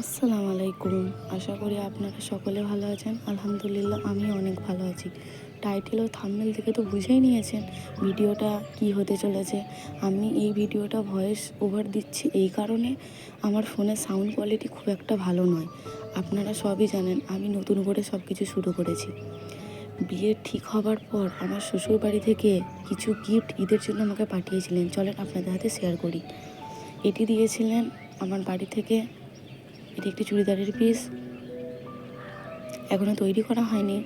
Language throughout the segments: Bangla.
আসসালামু আলাইকুম। আশা করি আপনারা সকলে ভালো আছেন। আলহামদুলিল্লাহ আমি অনেক ভালো আছি। টাইটেল ও থাম্বনেল থেকে তো বুঝেই নিয়েছেন ভিডিওটা কি হতে চলেছে। আমি এই ভিডিওটা ভয়েস ওভার দিচ্ছি এই কারণে আমার ফোনের সাউন্ড কোয়ালিটি খুব একটা ভালো নয়। আপনারা সবই জানেন, আমি নতুন করে সব কিছু শুরু করেছি। বিয়ে ঠিক হবার পর আমার শ্বশুর বাড়ি থেকে কিছু গিফট ঈদের জন্য আমাকে পাঠিয়েছিলেন। চলেন আপনাদের হাতে শেয়ার করি। এটি দিয়েছিলেন আমার বাড়ি থেকে এটি একটি চুড়িদারের পিস এখনও তৈরি করা হয়নি।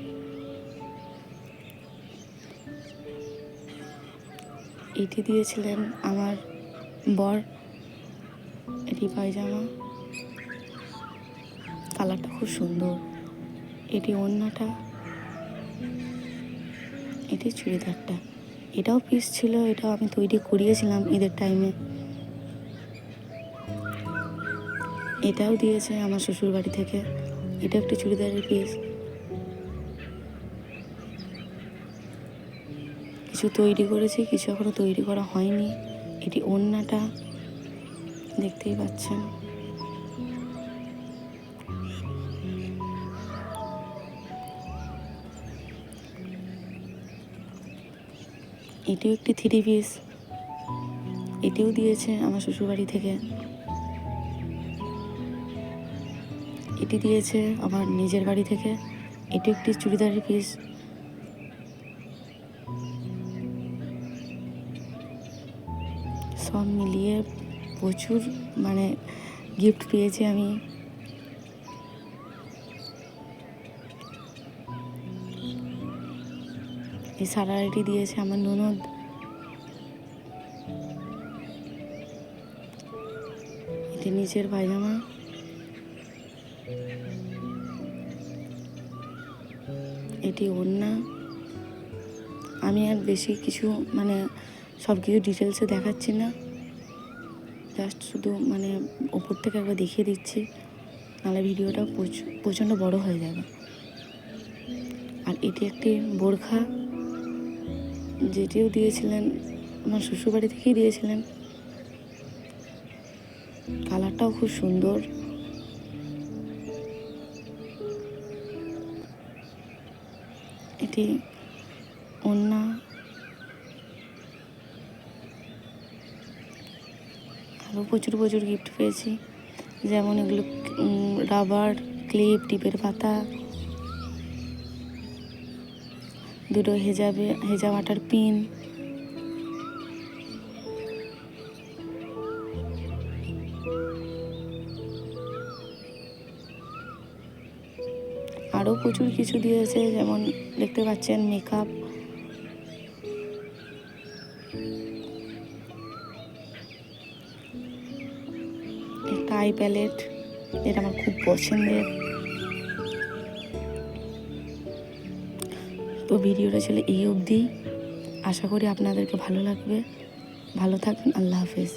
এটি দিয়েছিলেন আমার বর। এটি পায়জামা। কালারটা খুব সুন্দর। এটি ওড়নাটা এটি চুড়িদারটা। এটাও পিস ছিল, এটাও আমি তৈরি করিয়েছিলাম ঈদের টাইমে এটাও দিয়েছে আমার শ্বশুর বাড়ি থেকে। এটা একটি চুড়িদারের পিস কিছু তৈরি করেছি, কিছু এখনও তৈরি করা হয়নি। এটি ওড়নাটা, দেখতেই পাচ্ছেন। এটিও একটি থ্রি পিস এটিও দিয়েছে আমার শ্বশুরবাড়ি থেকে। এটি দিয়েছে আমার নিজের বাড়ি থেকে। এটি একটি চুড়িদারের পিস সব মিলিয়ে প্রচুর মানে গিফট পেয়েছি আমি। এই সারারিটি দিয়েছে আমার ননদ। এটি নিচের পায়জামা। এটি ওড়না। আমি আর বেশি কিছু মানে সব কিছু ডিটেলসে দেখাচ্ছি না। জাস্ট শুধু মানে ওপর থেকে একবার দেখিয়ে দিচ্ছি। নাহলে ভিডিওটা প্রচ- প্রচণ্ড বড় হয়ে যাবে। আর এটি একটি বোরখা। যেটিও দিয়েছিলেন, আমার শ্বশুরবাড়ি থেকেই দিয়েছিলেন। কালারটাও খুব সুন্দর। এটি ওড়না। আরও প্রচুর প্রচুর গিফট পেয়েছি। যেমন এগুলো রাবার ক্লিপ টিপের পাতা। দুটো হেজাবে হেজাব আটার পিন আরও প্রচুর কিছু দিয়েছে, যেমন দেখতে পাচ্ছেন মেকআপ একটা আই প্যালেট এটা আমার খুব পছন্দের। তো ভিডিওটা ছিল এই অবধি। আশা করি আপনাদেরকে ভালো লাগবে। ভালো থাকবেন, আল্লাহ হাফেজ।